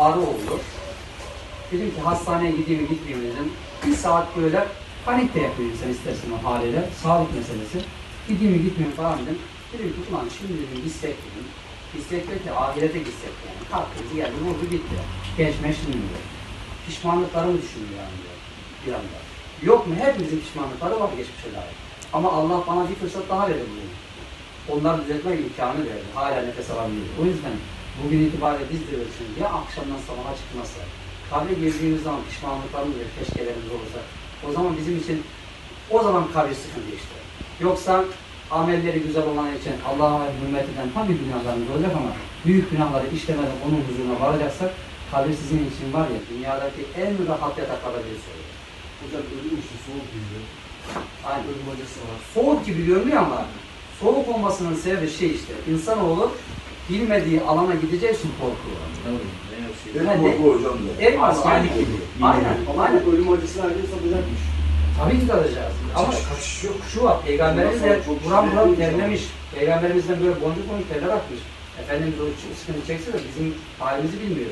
ağrı oldu. Dedim ki hastaneye gideyim mi gitmeyeyim dedim. Bir saat böyle panik de yapıyor insan istersen o haliyle. Sağlık meselesi. Gideyim mi gitmeyeyim falan dedim. Dedim ki ulan şimdi dedim gitsek dedim. Gitsek de ki ahirete gitsek yani. Kalktı geldi vurdu gitti. Geçme şimdi diyor. Pişmanlıklarımı düşünüyor yani diyor. Bir anda. Yok mu? Hepimizin pişmanlıkları var geçmişe dair. Ama Allah bana bir fırsat daha verdi bugün. Onları düzeltme imkanı verdi. Hala nefes alabiliyor. O yüzden bugün itibariyle biz de ölçün ya akşamdan sabaha çıkmazsa, kabre girdiğimiz zaman pişmanlıklarımız ve keşkelerimiz olursa, o zaman bizim için o zaman kabir sıkıntı işte. Yoksa amelleri güzel olan için Allah'a hürmet eden tabii günahlarımız olacak ama büyük günahları işlemeden onun huzuruna varacaksak kabir sizin için var ya dünyadaki en rahat yataklarda birisi olur. Hocam ölüm işi soğuk geliyor. Aynen. Ölüm acısı var. soğuk gibi görünüyor ama soğuk olmasının sebebi şey işte insanoğlu bilmediği alana gideceği için korkuyor. Benim Ben de- korku hocam da. Ev askerlik gibi. Aynen. Aynen. ölüm acısı herkes tadacakmış. Tabii ki kalacağız. Ama yok. şu var, Peygamberimiz de buram buram terlemiş. Peygamberimizden böyle boncuk boncuk terler atmış. Efendimiz o sıkıntı çekse de bizim halimizi bilmiyor.